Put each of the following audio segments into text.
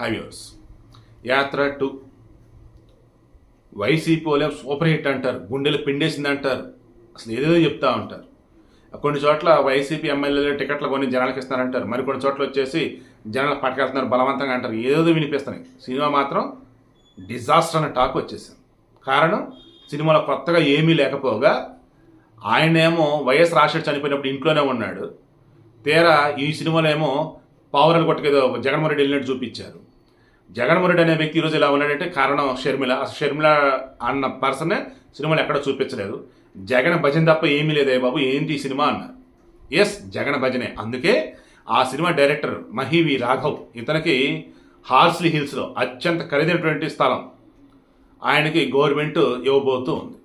Highways. యాత్ర to YCP వాళ్ళే super hit అంటారు గుండెలు పిండేసింది అంటారు అసలు ఏదేదో చెప్తా ఉంటారు. కొన్ని చోట్ల వైసీపీ ఎమ్మెల్యేలు టికెట్లు కొన్ని జనాలకు ఇస్తారంటారు మరి కొన్ని చోట్ల వచ్చేసి జనాలు పట్టుకెళ్తున్నారు బలవంతంగా అంటారు ఏదేదో వినిపిస్తున్నాయి. సినిమా మాత్రం డిజాస్టర్ అనే టాక్ వచ్చేసింది. కారణం సినిమాలో కొత్తగా ఏమీ లేకపోగా ఆయనేమో వైఎస్ రాజశేఖర్ చనిపోయినప్పుడు ఇంట్లోనే ఉన్నాడు. తీరా ఈ సినిమాలో ఏమో పావురాలు కొట్టుకేదో జగన్మోహన్ రెడ్డి వెళ్ళినట్టు చూపించారు. జగన్మోహన్ అనే వ్యక్తి ఈరోజు ఇలా ఉన్నాడంటే కారణం షర్మిల. అసలు షర్మిల అన్న పర్సనే సినిమాలు ఎక్కడ చూపించలేదు. జగన్ భజన తప్ప ఏమీ లేదే బాబు ఏంటి ఈ సినిమా అన్నారు ఎస్ జగన్ భజనే. అందుకే ఆ సినిమా డైరెక్టర్ మహివి రాఘవ్ ఇతనికి హార్స్లీ హిల్స్లో అత్యంత ఖరీదైనటువంటి స్థలం. ఆయనకి గవర్నమెంట్ ఇవ్వబోతూ ఉంది.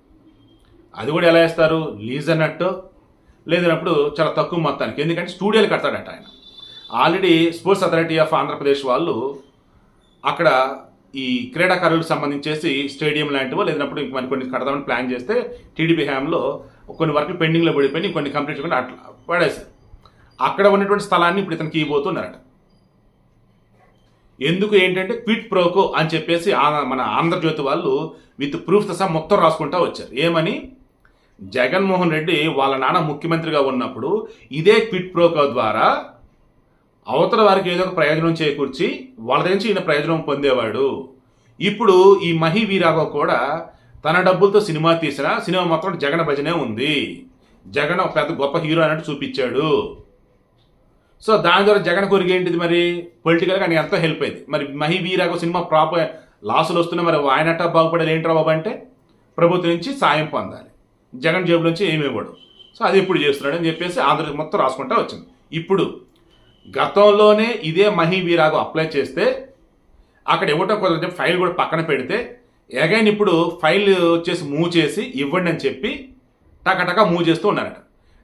అది కూడా ఎలా ఇస్తారు లీజ్ అన్నట్టు. లేదన్నప్పుడు చాలా తక్కువ మొత్తానికి. ఎందుకంటే స్టూడియోలు కడతాడట ఆయన. Already sports authority of Andhra Pradesh వాళ్ళు అక్కడ ఈ క్రీడాకారులకు సంబంధించేసి స్టేడియం లాంటివో లేదన్నప్పుడు ఇంక మరి కొన్ని కడదామని ప్లాన్ చేస్తే టీడీపీ హ్యామ్లో కొన్ని వర్క్లు పెండింగ్లో పడిపోయి కొన్ని కంప్లీట్ చేయకుండా అట్లా పడేశారు. అక్కడ ఉన్నటువంటి స్థలాన్ని ఇప్పుడు ఇతనికి ఇవ్వబోతున్నారట. ఎందుకు ఏంటంటే క్విట్ ప్రోకో అని చెప్పేసి మన ఆంధ్రజ్యోతి వాళ్ళు విత్ ప్రూఫ్ సహా మొత్తం రాసుకుంటా వచ్చారు. ఏమని? జగన్మోహన్ రెడ్డి వాళ్ళ నాన్న ముఖ్యమంత్రిగా ఉన్నప్పుడు ఇదే క్విట్ ప్రోకో ద్వారా అవతల వారికి ఏదో ఒక ప్రయోజనం చేకూర్చి వాళ్ళ దగ్గర నుంచి ఈయన ప్రయోజనం పొందేవాడు. ఇప్పుడు ఈ మహి వీరాగో కూడా తన డబ్బులతో సినిమా తీసిన సినిమా మొత్తం జగన్ భజనే ఉంది. జగన్ ఒక పెద్ద గొప్ప హీరో అన్నట్టు చూపించాడు. సో దాని ద్వారా జగన్ కొరిగి ఏంటిది మరి? పొలిటికల్గా ఆయనకి ఎంతో హెల్ప్ అయింది. మరి మహి వీరాగో సినిమా ప్రాపర్ లాసులు వస్తున్నాయి. మరి ఆయనట బాగుపడేది ఏంట్రా బాబు అంటే ప్రభుత్వం నుంచి సాయం పొందాలి. జగన్ జేబు నుంచి ఏమి ఇవ్వడు. సో అది ఎప్పుడు చేస్తున్నాడు అని చెప్పేసి ఆంధ్ర మొత్తం రాసుకుంటా వచ్చింది. ఇప్పుడు గతంలోనే ఇదే మహి అప్లై చేస్తే అక్కడ ఇవ్వటం కుదరదు ఫైల్ కూడా పక్కన పెడితే అగైన్ ఇప్పుడు ఫైల్ వచ్చేసి మూవ్ చేసి ఇవ్వండి అని చెప్పి టకటక మూవ్ చేస్తూ ఉన్నారట.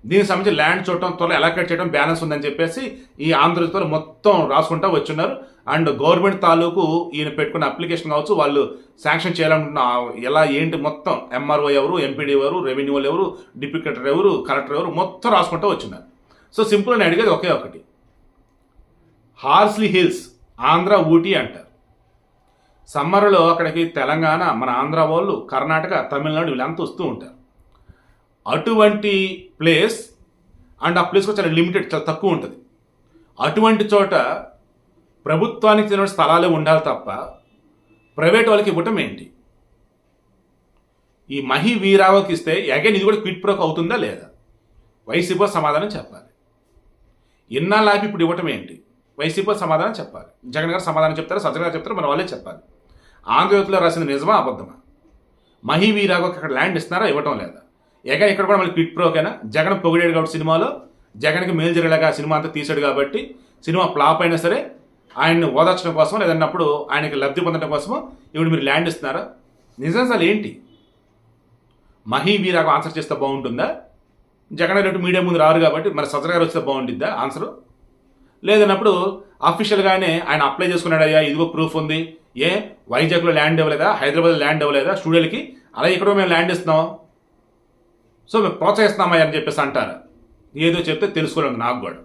దీనికి సంబంధించి ల్యాండ్ చూడటం త్వరలో ఎలాకేట్ చేయడం బ్యాలెన్స్ ఉందని చెప్పేసి ఈ ఆంధ్రజ్యోతిలో మొత్తం రాసుకుంటా వచ్చున్నారు. అండ్ గవర్నమెంట్ తాలూకు ఈయన పెట్టుకున్న అప్లికేషన్ కావచ్చు వాళ్ళు శాంక్షన్ చేయాలనుకున్న ఎలా ఏంటి మొత్తం ఎంఆర్ఓ ఎవరు ఎంపీడీ ఎవరు రెవెన్యూ ఎవరు డిప్యూటీ ఎవరు కలెక్టర్ ఎవరు మొత్తం రాసుకుంటూ వచ్చున్నారు. సో సింపుల్ అని అడిగేది ఒకే ఒకటి. హార్స్లీ హిల్స్ ఆంధ్ర ఊటీ అంటారు. సమ్మర్లో అక్కడికి తెలంగాణ మన ఆంధ్ర వాళ్ళు కర్ణాటక తమిళనాడు వీళ్ళంతా వస్తూ ఉంటారు. అటువంటి ప్లేస్ అండ్ ఆ ప్లేస్ కూడా చాలా లిమిటెడ్ చాలా తక్కువ ఉంటుంది. అటువంటి చోట ప్రభుత్వానికి చెందిన స్థలాలే ఉండాలి తప్ప ప్రైవేట్ వాళ్ళకి ఇవ్వటం ఏంటి? ఈ మహి వీరావకి ఇస్తే అగైన్ ఇది కూడా క్విట్ ప్రోక్ అవుతుందా లేదా? వైసీపీ సమాధానం చెప్పాలి. ఇన్నాళ్ళకి ఇప్పుడు ఇవ్వటం ఏంటి? వైసీపీ సమాధానం చెప్పాలి. జగన్ గారు సమాధానం చెప్తారు సజ్జన గారు చెప్తారు మన వాళ్ళే చెప్పాలి. ఆంధ్రజ్యోతిలో రాసింది నిజమా అబద్ధమా? మహీ వీరాగోకి అక్కడ ల్యాండ్ ఇస్తున్నారా ఇవ్వటం లేదా? ఎగ ఇక్కడ కూడా మళ్ళీ క్విట్ ప్రోకేనా? జగన్ పొగిడాడు కాబట్టి సినిమాలో జగన్కి మేలు జరిగేలాగా సినిమా అంతా తీసాడు కాబట్టి సినిమా ఫ్లాప్ అయినా సరే ఆయన్ని ఓదార్చడం కోసం లేదన్నప్పుడు ఆయనకి లబ్ధి పొందడం కోసమో ఇప్పుడు మీరు ల్యాండ్ ఇస్తున్నారా? నిజం అసలు ఏంటి? మహీ వీరాకు ఆన్సర్ చేస్తే బాగుంటుందా? జగన్ రెడ్డి మీడియా ముందు రారు కాబట్టి మరి సజ్జన గారు వస్తే బాగుంటుందా? ఆన్సరు? లేదన్నప్పుడు అఫీషియల్గానే ఆయన అప్లై చేసుకున్నాడు అయ్యా ఇదిగో ప్రూఫ్ ఉంది. ఏ వైజాగ్లో ల్యాండ్ ఇవ్వలేదా? హైదరాబాద్లో ల్యాండ్ ఇవ్వలేదా? స్టూడియోలకి? అలా ఇక్కడ మేము ల్యాండ్ ఇస్తున్నాం. సో మేము ప్రోత్సహిస్తున్నామయ్యా అని చెప్పేసి అంటారు. ఏదో చెప్తే తెలుసుకోలేదు నాకు కూడా.